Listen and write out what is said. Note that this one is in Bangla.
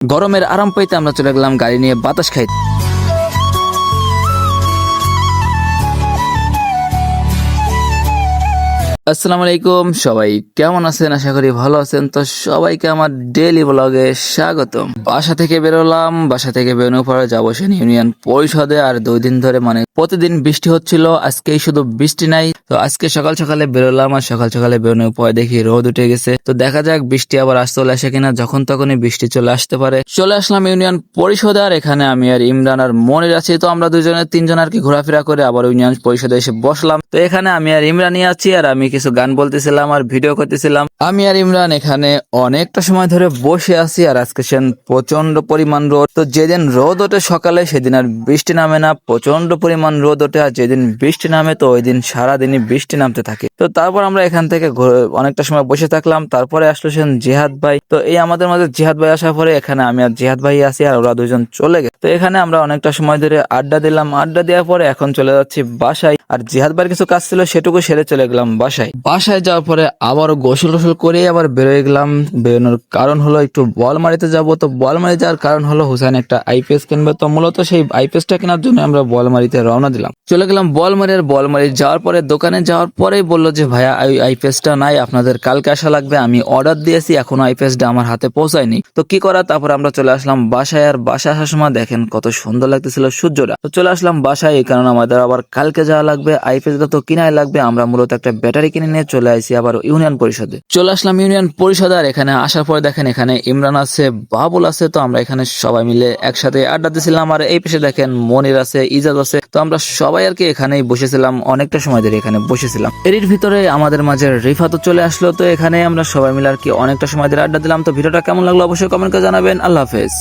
গরমের আরাম পাইতে আমরা চলে গেলাম গাড়ি নিয়ে বাতাস খাইতে। আসসালামু আলাইকুম, সবাই কেমন আছেন? আশা করি ভালো আছেন। তো সবাইকে আমার ডেইলি ব্লগে স্বাগতম। বাসা থেকে বেরোলাম, বাসা থেকে বেরোনোর পরে যাব সেন ইউনিয়ন পরিষদে। আর দুই দিন ধরে মানে প্রতিদিন বৃষ্টি হচ্ছিল, আজকেই শুধু বৃষ্টি নাই। তো আজকে সকাল সকালে বেরোলাম আর সকাল সকালে বেরোনোর পরে দেখি রোদ উঠে গেছে। তো দেখা যাক বৃষ্টি আবার আসতে চলে আসে কিনা, যখন তখনই বৃষ্টি চলে আসতে পারে। চলে আসলাম ইউনিয়ন পরিষদে আর এখানে আমি আর ইমরান আর মনির আছি। তো আমরা দুজনে তিনজন আর কি ঘোরাফেরা করে আবার ইউনিয়ন পরিষদে এসে বসলাম। তো এখানে আমি আর ইমরানই আছি আর আমি কিছু গান বলতেছিলাম আর ভিডিও করতেছিলাম। আমি আর ইমরান এখানে অনেকটা সময় ধরে বসে আছি আর আজকে সেন প্রচণ্ড পরিমাণ রোদ। তো যেদিন রোদ ওঠে সকালে, সেদিন আর বৃষ্টি নামে না। প্রচণ্ড পরিমাণ রোদ ওঠে আর যেদিন বৃষ্টি নামে, তো ওই দিন সারাদিনই বৃষ্টি নামতে থাকে। তো তারপর আমরা এখান থেকে অনেকটা সময় বসে থাকলাম। তারপরে আসলো সেন জিহাদ ভাই। তো এই আমাদের মাঝে জিহাদ ভাই আসার পরে এখানে আমি আর জিহাদ ভাই আছি আর ওরা দুজন চলে গেছে। তো এখানে আমরা অনেকটা সময় ধরে আড্ডা দিলাম। আড্ডা দেওয়ার পরে এখন চলে যাচ্ছি বাসায়। আর জিহাদ ভাইয়ের কিছু কাজ ছিল, সেটুকু সেরে চলে গেলাম বাসায়। বাসায় যাওয়ার পরে আবারও গোসল টোসল করে আবার বেরোয় গেলাম। বেরোনোর কারণ হলো একটু বল মারিতে যাব। তো বল মারি যাওয়ার কারণ হলো হুসাইন একটা আইপিএস কিনবে। তো মূলত সেই আইপিএসটা কেনার জন্য আমরা বল মারিতে রওনা দিলাম। চলে গেলাম বল মারি আর বল মারি যাওয়ার পরে দোকানে যাওয়ার পরেই বলল যে, ভাইয়া ওই আইপিএসটা নাই, আপনাদের কালকে আসা লাগবে। আমি অর্ডার দিয়েছি, এখনও আইপিএসটা আমার হাতে পৌঁছায়নি। তো কি করা? তারপর আমরা চলে আসলাম বাসায়। আর বাসায় আসার সময় দেখেন কত সুন্দর লাগতেছিল সূর্যটা। তো চলে আসলাম বাসায়। এই কারণে আমাদের আবার কালকে যাওয়া লাগবে। আইপিএসটা তো কিনাই লাগবে। আমরা মূলত একটা ব্যাটারি কিনে নিয়ে চলে আসি আবার ইউনিয়ন পরিষদে। চলে আসলাম ইউনিয়ন পরিষদে আর এখানে আসার পরে দেখেন এখানে ইমরান আছে, বাবুল আছে, তো আমরা এখানে সবাই মিলে একসাথে আড্ডা দিছিলাম আর এই পেশে দেখেন মনির আছে, ইজাজ আছে, তো আমরা সবাই আর কি এখানেই বসেছিলাম, অনেকটা সময় ধরে এখানে বসেছিলাম। এর ভিতরে আমাদের মাঝে রিফাতও চলে আসলো, তো এখানে আমরা সবাই মিলে আর কি অনেকটা সময় ধরে আড্ডা দিলাম। তো ভিডিওটা কেমন লাগল অবশ্যই কমেন্ট করে জানাবেন। আল্লাহ হাফেজ।